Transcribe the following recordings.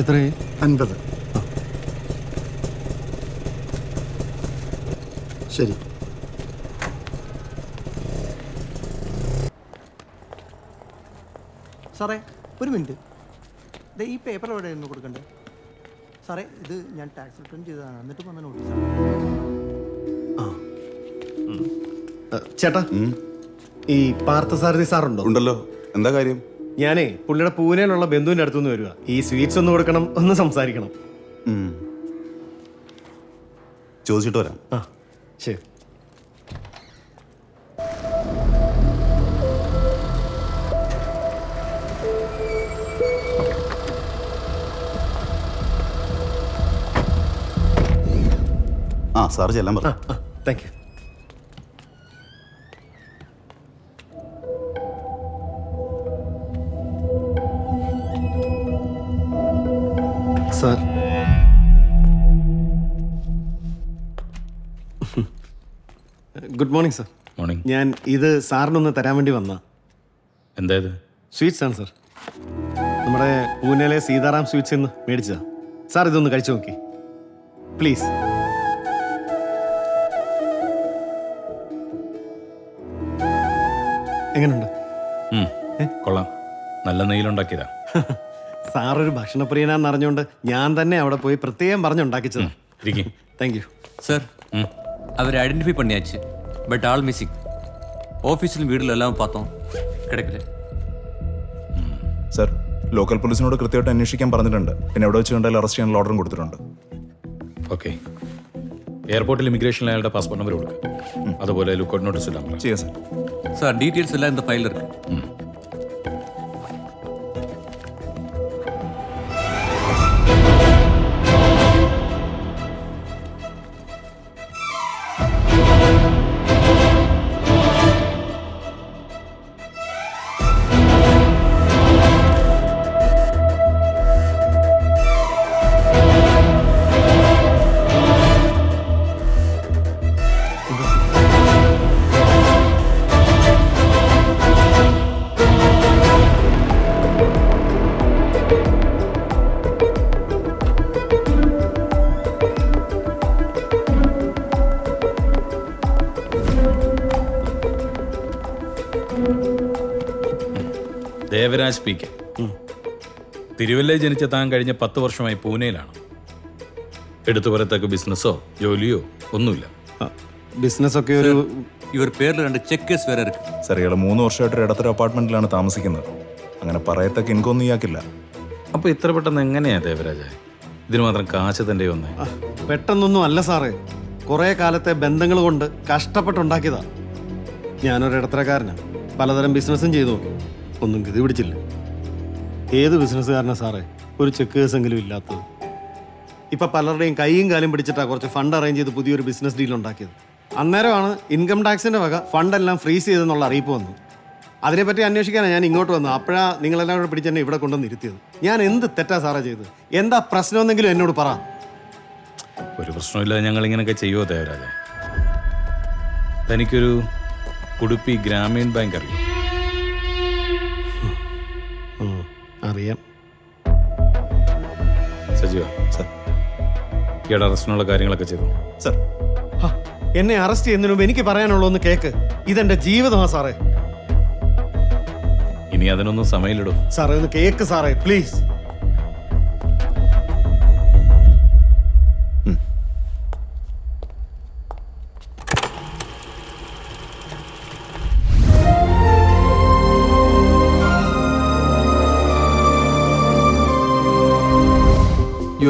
എത്രയായി അൻപത്. ശരി. സാറേ ഒരു മിനിറ്റ്. ഈ പേപ്പർ എവിടെയായിരുന്നു കൊടുക്കണ്ടേ? സാറേ ഇത് ഞാൻ ടാക്സ് റിട്ടേൺ ചെയ്തതാണ്. എന്നിട്ട് വന്ന നോട്ടീസാണ് ഏ, ചേട്ടാ ഈ പാർത്ഥസാരഥി സാറുണ്ടോ? ഉണ്ടല്ലോ. എന്താ കാര്യം? ഞാനേ പുള്ളിയുടെ പൂനെയിലുള്ള ബന്ധുവിന്റെ അടുത്തുനിന്ന് വരിക ഈ സ്വീറ്റ്സ് ഒന്ന് കൊടുക്കണം ഒന്ന് സംസാരിക്കണം. ചോദിച്ചിട്ട് വരാം. ആ ശരി. ആ സാർ ചെല്ലാൻ പറഞ്ഞു. Thank you sir. Good morning sir. Morning. ഞാൻ ഇത് സാറിനൊന്ന് തരാൻ വേണ്ടി വന്ന. എന്തായത് സ്വീറ്റ്സ് ആണ് സാർ. നമ്മുടെ പൂനെയിലെ സീതാറാം സ്വീറ്റ്സ് എന്ന് മേടിച്ചതാ. സാർ ഇതൊന്ന് കഴിച്ചു നോക്കി. പ്ലീസ്. എങ്ങനെയുണ്ട് കൊള്ളാം. നല്ല നെയ്യിലുണ്ടാക്കിയതാ. സാറൊരു ഭക്ഷണപ്രിയനാന്ന് അറിഞ്ഞുകൊണ്ട് ഞാൻ തന്നെ അവിടെ പോയി പ്രത്യേകം പറഞ്ഞുണ്ടാക്കിച്ചത്. താങ്ക് യു സർ അവർ ഐഡന്റിഫൈ പണിയാച്ച് ബട്ട് ആൾ മിസ്സിംഗ് ഓഫീസിലും വീട്ടിലും എല്ലാം പാത്തോ കിടക്കില്ല? സർ ലോക്കൽ പോലീസിനോട് കൃത്യമായിട്ട് അന്വേഷിക്കാൻ പറഞ്ഞിട്ടുണ്ട്. പിന്നെ എവിടെ വെച്ച് കണ്ടാലും അറസ്റ്റ് ചെയ്യാൻ ഓർഡറും കൊടുത്തിട്ടുണ്ട്. ഓക്കെ എയർപോർട്ടിൽ ഇമിഗ്രേഷനിൽ അയാളുടെ പാസ്പോർട്ട് നമ്പർ കൊടുക്കുക അതുപോലെ ലുക്ക് ഔട്ട് നോട്ടീസ് എല്ലാം ചെയ്യാം സർ സാർ ഡീറ്റെയിൽസ് എല്ലാം ഇന്ന് ഫയലിൽ ഇരിക്കും. Devaraj P K. തിരുവല്ലയിൽ ജനിച്ച താൻ കഴിഞ്ഞ പത്ത് വർഷമായി പൂനെയിലാണ്. എടുത്തു പറയത്തക്ക ബിസിനസ്സോ ജോലിയോ ഒന്നുമില്ല. ബിസിനസ്സൊക്കെ ഒരു ഇവർ പേരിൽ രണ്ട് ചെക്കേഴ്സ് വരെ ഇരിക്കും മൂന്ന് വർഷമായിട്ട് ഒരു ഇടത്തൊരു അപ്പാർട്ട്മെന്റിലാണ് താമസിക്കുന്നത്. അങ്ങനെ പറയത്തക്ക ഇൻകൊന്നും ഇയാക്കില്ല അപ്പൊ ഇത്ര പെട്ടെന്ന് എങ്ങനെയാ ദേവരാജ? ഇതിന് മാത്രം കാശ് തന്റെ ഒന്ന് പെട്ടെന്നൊന്നും അല്ല സാറേ. കുറെ കാലത്തെ ബന്ധങ്ങൾ കൊണ്ട് കഷ്ടപ്പെട്ടുണ്ടാക്കിയതാ. ഞാനൊരു ഇടത്തരക്കാരനാണ് പലതരം ബിസിനസ്സും ചെയ്തു നോക്കി. ഒന്നും ഗതി പിടിച്ചില്ല. ഏത് ബിസിനസ്സുകാരനാണ് സാറേ? ഒരു ചെക്ക് കേസെങ്കിലും ഇല്ലാത്തത്. ഇപ്പം പലരുടെയും കൈയും കാലും പിടിച്ചിട്ടാണ് കുറച്ച് ഫണ്ട് അറേഞ്ച് ചെയ്ത് പുതിയൊരു ബിസിനസ് ഡീൽ ഉണ്ടാക്കിയത്. അന്നേരമാണ് ഇൻകം ടാക്സിന്റെ വക ഫണ്ടെല്ലാം ഫ്രീസ് ചെയ്തെന്നുള്ള അറിയിപ്പ് വന്നു അതിനെപ്പറ്റി അന്വേഷിക്കാനാണ് ഞാൻ ഇങ്ങോട്ട് വന്നത്. അപ്പോഴാ നിങ്ങളെല്ലാം കൂടെ പിടിച്ച് ഇവിടെ കൊണ്ടുവന്ന് ഇരുത്തിയത്. ഞാൻ എന്ത് തെറ്റാ സാറേ ചെയ്തത്? എന്താ പ്രശ്നമെന്നെങ്കിലും എന്നോട് പറ. ഒരു പ്രശ്നമില്ല ഞങ്ങൾ ഇങ്ങനെയൊക്കെ ചെയ്യുമോ ദേവരാജ തനിക്കൊരു ഉടുപ്പി ഗ്രാമീൺ ബാങ്ക് അറിയും. അറിയാം. സജീവ സർ. ഈയുടെ അറസ്റ്റിനുള്ള കാര്യങ്ങളൊക്കെ ചെയ്തു? സർ. ഹ, എന്നെ അറസ്റ്റ് ചെയ്യുന്നതിന് മുമ്പ് എനിക്ക് പറയാനുള്ളൊന്ന് കേക്ക്. ഇതെന്റെ ജീവിതമാ സാറേ. ഇനി അതിനൊന്നും സമയമില്ലടോ. സാറേ ഒന്ന് കേക്ക് സാറേ please.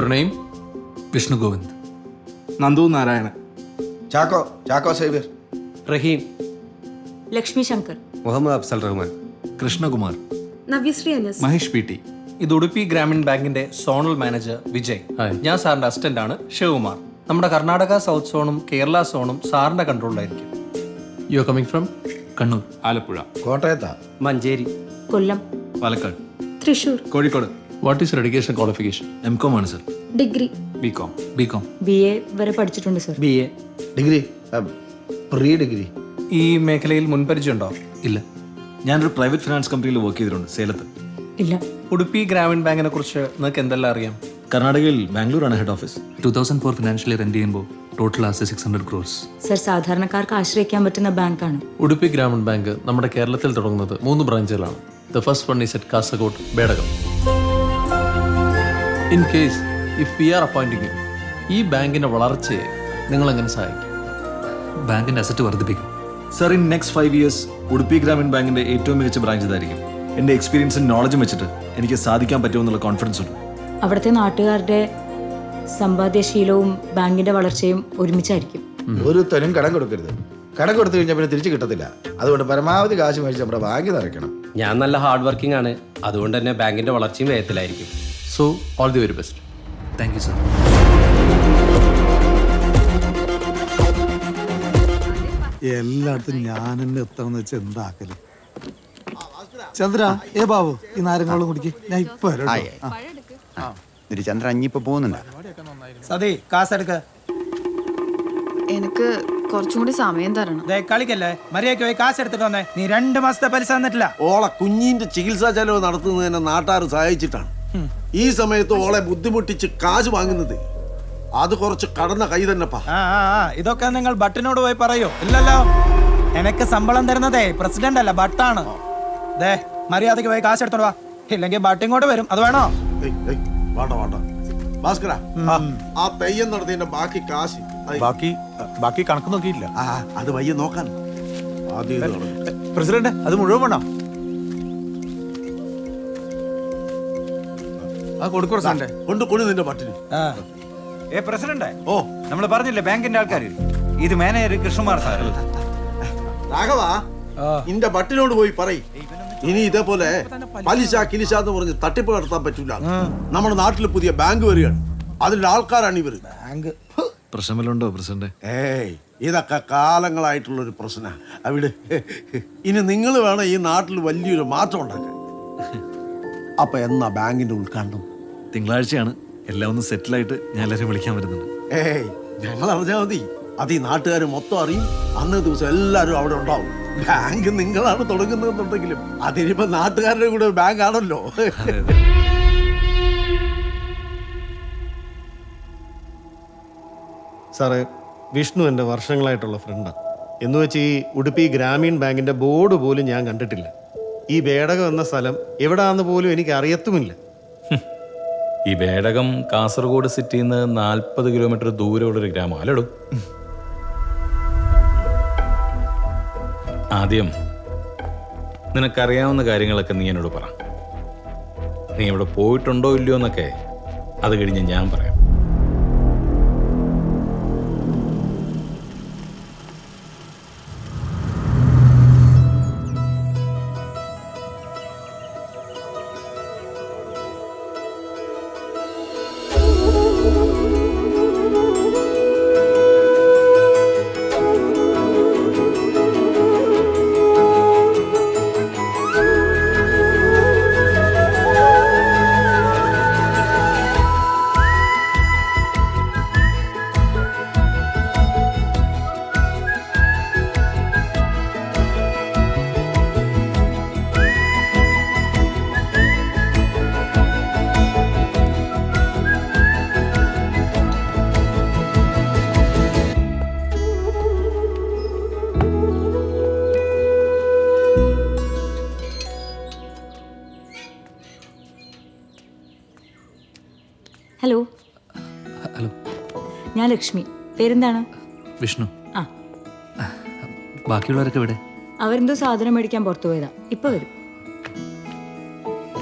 Your name Vishnu Govind. Nandu Narayanan. Chacko Chacko Xavier. Rahim. Lakshmi Shankar. Muhammad Afzal Rahman. Krishnakumar. Navyasree Anas. Mahesh P T. ഇത് ഉടുപ്പി ഗ്രാമീൺ ബാങ്കിന്റെ സോണൽ മാനേജർ വിജയ്. ഞാൻ സാറിന്റെ അസിസ്റ്റന്റ് ആണ് ശിവകുമാർ. നമ്മുടെ കർണാടക സൗത്ത് സോണും കേരള സോണും സാറിന്റെ കൺട്രോളിലായിരിക്കും you are coming from Kannur. Alappuzha. കോട്ടയത്ത? Manjeri. Kollam. Palakkad. Thrissur Kozhikode. What is education qualification M com ആണ് sir degree B com B com B A വരെ പഠിച്ചിട്ടുണ്ട് sir B A degree pre degree ഈ മേഖലയിൽ മുൻപരിചയമുണ്ടോ? ഇല്ല. ഞാനൊരു private finance കമ്പനിയിൽ work ചെയ്തിട്ടുണ്ട് സേലത്ത്. ഇല്ല. ഉടുപ്പി ഗ്രാമീൺ ബാങ്കിനെ കുറിച്ച് നിങ്ങൾക്ക് എന്തെല്ലാം അറിയാം? കർണാടകയിൽ ബാംഗ്ലൂരാണ് head office two thousand four financially rent ചെയ്യുമ്പോൾ total as six hundred crores sir സാധാരണക്കാർക്ക് ആശ്രയിക്കാൻ പറ്റുന്ന ബാങ്കാണ്. ഉടുപ്പി ഗ്രാമീൺ ബാങ്ക് നമ്മുടെ കേരളത്തിൽ തുടങ്ങുന്നത് മൂന്ന് ബ്രാഞ്ചുകളാണ് the first one is at Kasaragod Bedakam in case if we are appointing you ഈ ബാങ്കിന്റെ വളർച്ചയെ നിങ്ങൾ എങ്ങനെ സഹായിക്കും? ബാങ്കിന്റെ അസറ്റ് വർദ്ധിപ്പിക്കും. Sir in next five years Udupi Grameen ബാങ്കിന്റെ ഏറ്റവും മികച്ച ബ്രാഞ്ച് ഇതായിരിക്കും. എന്റെ എക്സ്പീരിയൻസും നോളജും വെച്ചിട്ട് എനിക്ക് സാധിക്കാൻ പറ്റുമെന്നുള്ള കോൺഫിഡൻസ് ഉണ്ട്. അവിടുത്തെ നാട്ടുകാരുടെ സമ്പാദ്യശീലവും ബാങ്കിന്റെ വളർച്ചയും ഒരുമിച്ചായിരിക്കും. ഒരു തനും കടം കൊടുക്കരുത്. കടം കൊടുത്തു കഴിഞ്ഞാൽ പിന്നെ തിരിച്ചു കിട്ടത്തില്ല. അതുകൊണ്ട് പരമാവധി കാശ് മേടിച്ച് നമ്മുടെ ബാങ്ക് നിറയ്ക്കണം. ഞാൻ നല്ല ഹാർഡ് വർക്കിംഗ് ആണ്. അതുകൊണ്ട് തന്നെ ബാങ്കിന്റെ വളർച്ചയും വേഗത്തിലായിരിക്കും. So all the very best thank you sir എല്ലായിടത്തും ഞാൻ തന്നെ എത്തണമെന്ന് വെച്ചാൽ എന്താക്കൽ ചന്ദ്ര ഏ ബാബു ഈ നാരങ്ങളും കുടിക്ക്. ഞാൻ ഇപ്പൊ ചന്ദ്ര അഞ്ഞിപ്പോ പോകുന്നുണ്ട്. സതേ കാസെടുക്ക എനിക്ക് കുറച്ചും കൂടി സമയം തരണം. കളിക്കല്ലേ? മര്യാദയ്ക്ക് പോയി കാശ് എടുത്തിട്ട് വന്നേ. നീ രണ്ട് മാസത്തെ പലിശ തന്നിട്ടില്ല. ഓളെ കുഞ്ഞിന്റെ ചികിത്സാ ചെലവ് നടത്തുന്നതിനെ നാട്ടാർ സഹായിച്ചിട്ടാണ്. ഈ സമയത്ത് ഓളെ ബുദ്ധിമുട്ടിച്ച് കാശ് വാങ്ങുന്നത്. അത് കുറച്ച് കടന്ന കൈ തന്നെ ഇതൊക്കെ നിങ്ങൾ ബട്ടിനോട് പോയി പറയോ. ഇല്ലല്ലോ. എനക്ക് ശമ്പളം തരുന്നതേ പ്രസിഡന്റ് അല്ല ബട്ടാണ് ദേ മര്യാദയ്ക്ക് പോയി കാശ് എടുത്തോടാ വാ. ഇല്ലെങ്കിൽ ബട്ട് ഇങ്ങോട്ട് വരും. അത് വേണോ? വേണ്ട വേണ്ട. ഭാസ്കര ആ തെയ്യം നടത്തിയതിന്റെ ബാക്കി കാശ്. ബാക്കി ബാക്കി കണക്ക് നോക്കിയില്ല അത് വയ്യ നോക്കാൻ. പ്രസിഡന്റ് അത് മുഴുവൻ വേണം? ആ കൊടുക്കൂ പ്രസിഡന്റ് കൊണ്ട് കൊണ്ടു നിന്റെ പട്ടിന് ഏ പ്രസിഡന്റ് ഓ. നമ്മൾ പറഞ്ഞില്ലേ ബാങ്കിന്റെ ആൾക്കാർ ഇത് മാനേജർ കൃഷ്ണകുമാർ സാർ രാഘവ നിന്റെ ബട്ടിനോട് പോയി പറയും. ഇനി ഇതേപോലെ പലിശ കിലിശ എന്ന് പറഞ്ഞ് തട്ടിപ്പ് നടത്താൻ പറ്റൂല. നമ്മുടെ നാട്ടിൽ പുതിയ ബാങ്ക് വരികയാണ്. അതിന്റെ ആൾക്കാരാണ് ഇവർ. ബാങ്ക്. പ്രശ്നം വല്ലതും പ്രസിഡന്റ് ഏയ് ഇതൊക്കെ കാലങ്ങളായിട്ടുള്ള ഒരു പ്രശ്ന അവിടെ ഇനി നിങ്ങൾ വേണം ഈ നാട്ടിൽ വലിയൊരു മാറ്റം ഉണ്ടാക്കാൻ. അപ്പൊ എന്നാ ബാങ്കിന്റെ ഉദ്ഘാടനം? തിങ്കളാഴ്ചയാണ് എല്ലാം ഒന്ന് സെറ്റിൽ ആയിട്ട് ഞാൻ എല്ലാവരും വിളിക്കാൻ വരുന്നുണ്ട് ഏയ് ഞങ്ങൾ അറിഞ്ഞാൽ മതി. അത് ഈ നാട്ടുകാർ മൊത്തം അറിയും. അന്ന് ദിവസം എല്ലാവരും അവിടെ ഉണ്ടാവും. ബാങ്ക് നിങ്ങളാണ് തുടങ്ങുന്നതെന്നുണ്ടെങ്കിലും അതിനിപ്പോ നാട്ടുകാരുടെ കൂടെ ഒരു ബാങ്ക് ആണല്ലോ. സാറേ വിഷ്ണു എന്റെ വർഷങ്ങളായിട്ടുള്ള ഫ്രണ്ടാണ് എന്ന് വെച്ച് ഈ ഉടുപ്പി ഗ്രാമീൺ ബാങ്കിന്റെ ബോർഡ് പോലും ഞാൻ കണ്ടിട്ടില്ല. ഈ ബേടകം എന്ന സ്ഥലം എവിടാന്ന് പോലും എനിക്ക് അറിയത്തുമില്ല ഈ വേടകം കാസർഗോഡ് സിറ്റിയിൽ നിന്ന് നാൽപ്പത് കിലോമീറ്റർ ദൂരമുള്ളൊരു ഗ്രാമം. അല്ലടും. ആദ്യം നിനക്കറിയാവുന്ന കാര്യങ്ങളൊക്കെ നീ എന്നോട് പറ. നീ ഇവിടെ പോയിട്ടുണ്ടോ ഇല്ലയോ എന്നൊക്കെ അത് കഴിഞ്ഞ് ഞാൻ പറയാം. ഞാൻ ലക്ഷ്മി പേരെന്താണ്? വിഷ്ണു. ആ. ബാക്കിയുള്ളവരൊക്കെ ഇവിടെ അവരെന്തോ സാധനം മേടിക്കാൻ പുറത്തു പോയതാ. ഇപ്പൊ വരും.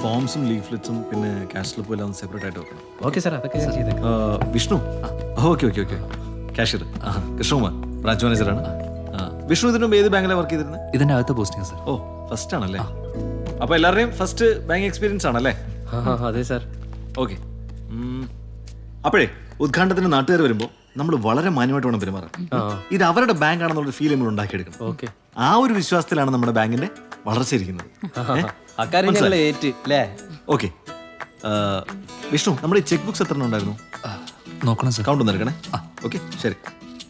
ഫോംസും ലീഫ്ലെറ്റ്സും പിന്നെ ക്യാഷ് സ്ലിപ്പും എല്ലാം സെപ്പറേറ്റ് ആയിട്ട് വെക്കണം. ഓക്കെ സാർ അതൊക്കെ ഞാൻ ചെയ്തേക്കാം. ആ, Vishnu? Okay okay okay cashier ആ കൃഷ്ണകുമാർ. ബ്രാഞ്ച് മാനേജറാണ് ആ വിഷ്ണു ഇതിനു മുമ്പ് ഏത് ബാങ്കിലാണ് വർക്ക് ചെയ്തിരുന്നത് ഇതിന്റെ അകത്തെ പോസ്റ്റിംഗ് സർ ഓ ഫസ്റ്റ് ആണല്ലേ? അപ്പോൾ എല്ലാവരുടെയും ഫസ്റ്റ് ബാങ്ക് എക്സ്പീരിയൻസ് ആണല്ലേ? അതെ സാർ ഓക്കെ അപ്പോഴേ ഉദ്ഘാടനത്തിന് നാട്ടുകാർ വരുമ്പോൾ നമ്മൾ വളരെ മാന്യമായിട്ട് വേണം പെരുമാറാൻ. ഇത് അവരുടെ ബാങ്ക് ആണെന്നുള്ള ഫീൽ നമ്മൾ ഉണ്ടാക്കിയെടുക്കണം. ഓക്കെ. ആ ഒരു വിശ്വാസത്തിലാണ് നമ്മുടെ ബാങ്കിന്റെ വളർച്ച ഇരിക്കുന്നത്. അക്കാര്യം ഞങ്ങൾ ഏറ്റ് അല്ലേ ഓക്കെ. വിഷ്ണു നമ്മുടെ ഈ ചെക്ക് ബുക്സ് എത്ര ഉണ്ടായിരുന്നു? നോക്കണം സർ. കൗണ്ട് ഒന്ന് എടുക്കണേ ഓക്കെ ശരി.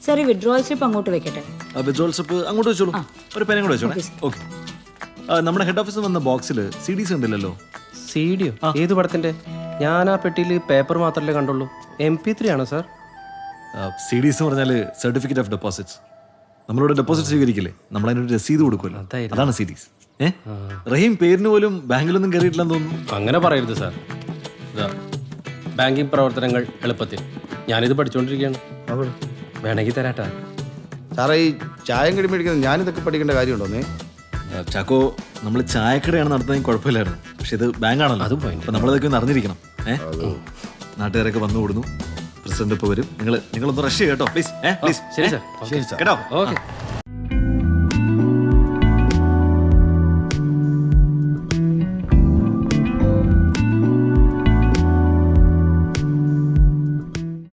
സാർ വിഡ്രോവൽ സ്ലിപ്പ് അങ്ങോട്ട് വെക്കട്ടെ? വിഡ്രോൾ സ്ലിപ്പ് അങ്ങോട്ട് വെച്ചോളൂ. ഒരു പേരും കൂടെ വെച്ചോണേ Okay, ഓക്കെ. നമ്മുടെ ഹെഡ് ഓഫീസിൽ വന്ന ബോക്സിൽ സി ഡീസ് ഉണ്ടല്ലോ സി ഡിയോ ഏത് പടത്തിന്റെ? ഞാൻ ആ പെട്ടിയിൽ പേപ്പർ മാത്രമല്ലേ കണ്ടുള്ളൂ. എം പി ത്രീ ആണോ സാർ സി ഡീസ് എന്ന് പറഞ്ഞാൽ സർട്ടിഫിക്കറ്റ് ഓഫ് ഡെപ്പോസിറ്റ്സ് നമ്മളോട് ഡെപ്പോസിറ്റ് സ്വീകരിക്കില്ലേ? നമ്മൾ അതിനൊരു രസീത് കൊടുക്കുമല്ലോ. അതായിരുന്നു. അതാണ് സി ഡീസ് ഏഹ് റഹീം പേരിന് പോലും ബാങ്കിലൊന്നും കയറിയിട്ടില്ലെന്ന് തോന്നുന്നു. അങ്ങനെ പറയരുത് സാർ. ഇതാ ബാങ്കിങ് പ്രവർത്തനങ്ങൾ എളുപ്പത്തിൽ. ഞാനിത് പഠിച്ചുകൊണ്ടിരിക്കുകയാണ് വേണമെങ്കിൽ തരാട്ടാ. സാറേ ഈ ചായം കടി മേടിക്കുന്നത് ഞാനിതൊക്കെ പഠിക്കേണ്ട കാര്യമുണ്ടോന്നേ ആ, ചാക്കോ നമ്മൾ ചായക്കടയാണ് നടത്തുന്നതെങ്കിൽ കുഴപ്പമില്ലായിരുന്നു. പക്ഷെ ഇത് ബാങ്കാണല്ലോ. അത് point. അപ്പൊ നമ്മളതൊക്കെ ഒന്ന് അറിഞ്ഞിരിക്കണം. ഏഹ് നാട്ടുകാരൊക്കെ വന്നു കൂടുന്നു. പ്രസിഡന്റ് ഇപ്പൊ വരും. നിങ്ങൾ നിങ്ങളൊന്ന് റഷ് കേട്ടോ. പ്ലീസ് ഏ പ്ലീസ് ശരി സാർ. കേട്ടോ? ഓക്കെ.